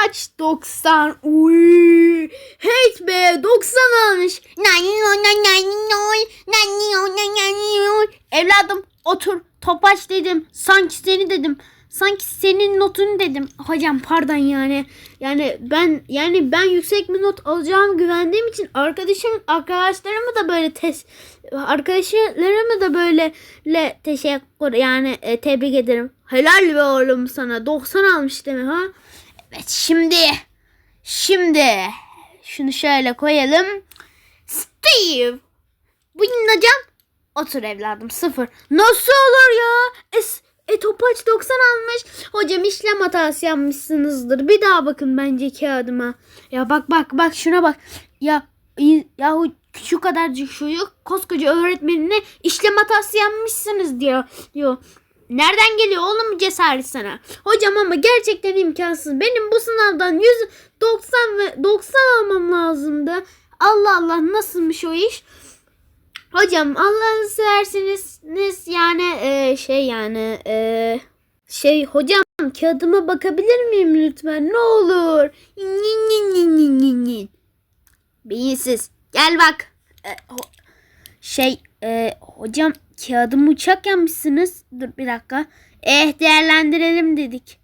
Topaç 90. Uy. Hiç be 90 almış. Evladım otur. Topaç dedim. Sanki seni dedim. Sanki senin notunu dedim. Hocam pardon yani. Yani ben yani ben yüksek bir not alacağım güvendiğim için arkadaşım arkadaşlarımı da böyle test arkadaşlarımı da böyle le teşekkür yani e, tebrik ederim. Helal be oğlum sana. 90 almış mi ha? Evet şimdi şimdi şunu şöyle koyalım. Steve. Bu hocam Otur evladım sıfır. Nasıl olur ya? Es, e topaç 90 almış. Hocam işlem hatası yapmışsınızdır. Bir daha bakın bence kağıdıma. Ya bak bak bak şuna bak. Ya yahu şu kadarcık şu yok. Koskoca öğretmenine işlem hatası yapmışsınız diyor. diyor. Nereden geliyor oğlum cesaret sana? Hocam ama gerçekten imkansız. Benim bu sınavdan 190 ve 90 almam lazımdı. Allah Allah nasılmış o iş? Hocam Allah'ını seversiniz yani e, şey yani e, şey hocam kağıdıma bakabilir miyim lütfen ne olur. Beyinsiz gel bak. E, şey e, hocam kağıdımı uçak yapmışsınız. Dur bir dakika. Eh değerlendirelim dedik.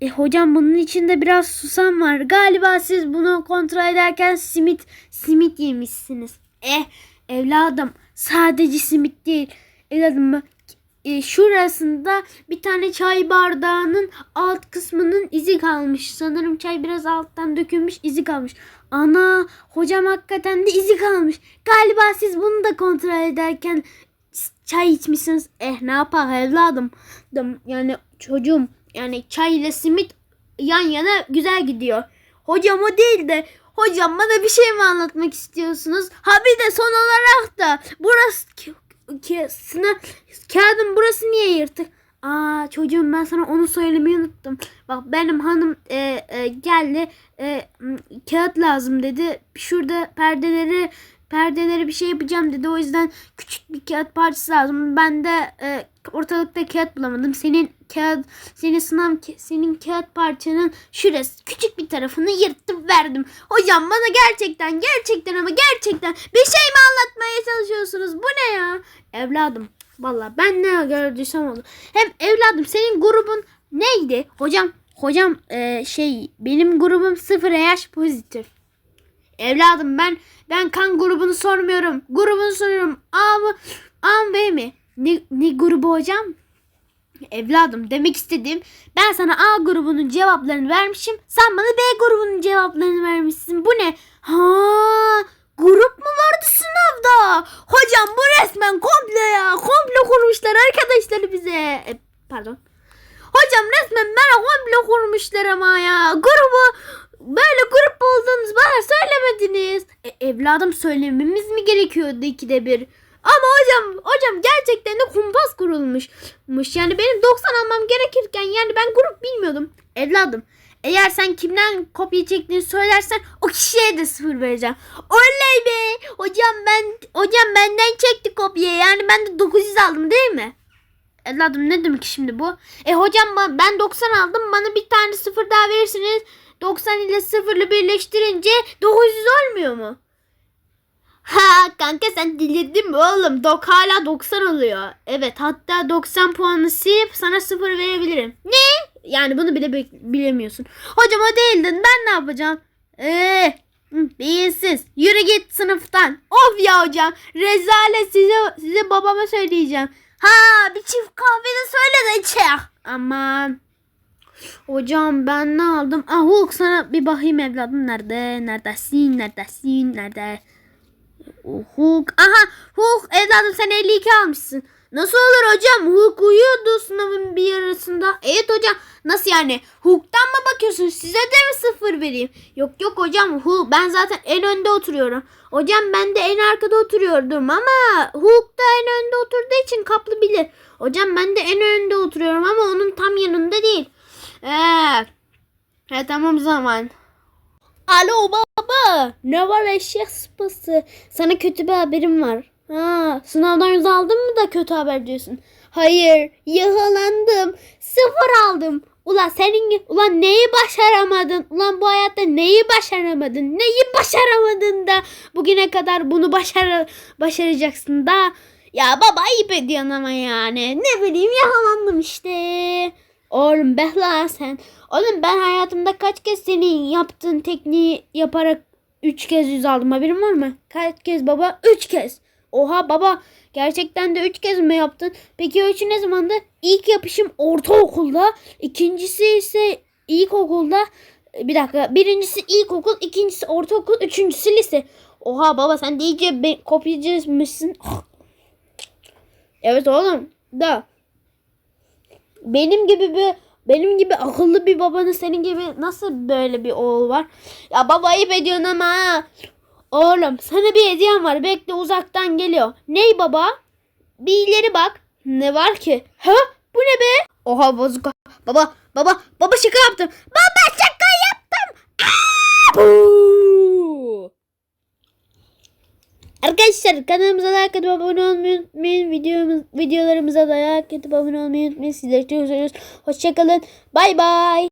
E hocam bunun içinde biraz susam var. Galiba siz bunu kontrol ederken simit simit yemişsiniz. Eh evladım sadece simit değil. Evladım e, şurasında bir tane çay bardağının alt kısmının izi kalmış. Sanırım çay biraz alttan dökülmüş izi kalmış. Ana hocam hakikaten de izi kalmış. Galiba siz bunu da kontrol ederken çay içmişsiniz. Eh ne yapar evladım. Dım- Yani çocuğum yani çay ile simit yan yana güzel gidiyor. Hocam o değil de hocam bana bir şey mi anlatmak istiyorsunuz? Ha bir de son olarak da burası ki, sınav kağıdın burası niye yırtık? Aa çocuğum ben sana onu söylemeyi unuttum. Bak benim hanım e, e, geldi e, kağıt lazım dedi. Şurada perdeleri perdeleri bir şey yapacağım dedi. O yüzden küçük bir kağıt parçası lazım. Ben de e, ortalıkta kağıt bulamadım. Senin kağıt senin sınav senin kağıt parçanın şurası küçük bir tarafını yırttım verdim. Hocam bana gerçekten gerçekten ama gerçekten bir şey mi anlatmaya çalışıyorsunuz? Bu ne ya? Evladım Valla ben ne gördüysem oldu. Hem evladım senin grubun neydi? Hocam hocam e, şey benim grubum sıfır yaş pozitif. Evladım ben ben kan grubunu sormuyorum. Grubunu soruyorum. A mı? A mı B mi? Ne, ne grubu hocam? Evladım demek istediğim ben sana A grubunun cevaplarını vermişim. Sen bana B grubunun cevaplarını vermişsin. Bu ne? Ha grup mu vardı sınavda? Hocam bu resmen komple ya. Komple kurmuşlar arkadaşlar bize. E, pardon. Hocam resmen bana komple kurmuşlar ama ya. Grubu böyle grup olduğunuz bana söylemediniz. E, evladım söylememiz mi gerekiyordu ikide bir? Ama hocam hocam gerçekten de kumpas kurulmuşmuş. Yani benim 90 almam gerekirken yani ben grup bilmiyordum. Evladım eğer sen kimden kopya çektiğini söylersen o kişiye de sıfır vereceğim. Oley be! Hocam ben hocam benden çekti kopya. Yani ben de 900 aldım değil mi? Evladım ne demek şimdi bu? E hocam ben 90 aldım. Bana bir tane sıfır daha verirsiniz. 90 ile sıfırlı birleştirince 900 olmuyor mu? Ha kanka sen delirdin mi oğlum? Dok hala 90 oluyor. Evet hatta 90 puanı silip sana sıfır verebilirim. Ne? Yani bunu bile bilemiyorsun. Hocam o değildin ben ne yapacağım? Eee beyinsiz. Yürü git sınıftan. Of ya hocam. Rezalet size, size babama söyleyeceğim. Ha bir çift kahve de söyle de içe. Aman. Hocam ben ne aldım? Ah Hulk sana bir bakayım evladım. Nerede? Neredesin? Neredesin? Nerede? Hulk. Aha Hulk evladım sen 52 almışsın. Nasıl olur hocam? Hulk uyuyordu sınavın bir yarısında. Evet hocam. Nasıl yani? Hulk'tan mı bakıyorsun? Size de mi sıfır vereyim? Yok yok hocam. Hulk ben zaten en önde oturuyorum. Hocam ben de en arkada oturuyordum ama Hulk da en önde oturduğu için kaplı bilir. Hocam ben de en önde oturuyorum ama onun tam yanında değil. Eee. He tamam zaman. Alo baba. Ne var eşek sıpası? Sana kötü bir haberim var. Ha, sınavdan yüz aldın mı da kötü haber diyorsun? Hayır, yakalandım. Sıfır aldım. Ulan senin ulan neyi başaramadın? Ulan bu hayatta neyi başaramadın? Neyi başaramadın da bugüne kadar bunu başar başaracaksın da? Ya baba ayıp ediyorsun ama yani. Ne bileyim yakalandım işte. Oğlum behla sen. Oğlum ben hayatımda kaç kez senin yaptığın tekniği yaparak 3 kez yüz aldım haberin var mı? Kaç kez baba? 3 kez. Oha baba gerçekten de 3 kez mi yaptın? Peki ölçü ne zamandı? İlk yapışım ortaokulda. ikincisi ise ilkokulda. Bir dakika. Birincisi ilkokul, ikincisi ortaokul, üçüncüsü lise. Oha baba sen iyice kopyacıymışsın. evet oğlum da benim gibi bir benim gibi akıllı bir babanın senin gibi nasıl böyle bir oğul var? Ya baba ayıp ediyorsun ama. Oğlum sana bir hediyem var. Bekle uzaktan geliyor. Ney baba? Bir ileri bak. Ne var ki? Ha? Bu ne be? Oha bozuka. Baba baba baba şaka yaptım. Baba şaka yaptım. Aa! Arkadaşlar kanalımıza like atıp abone olmayı unutmayın. Videomuz, videolarımıza like atıp abone olmayı unutmayın. Sizleri çok seviyoruz. Hoşçakalın. Bay bay.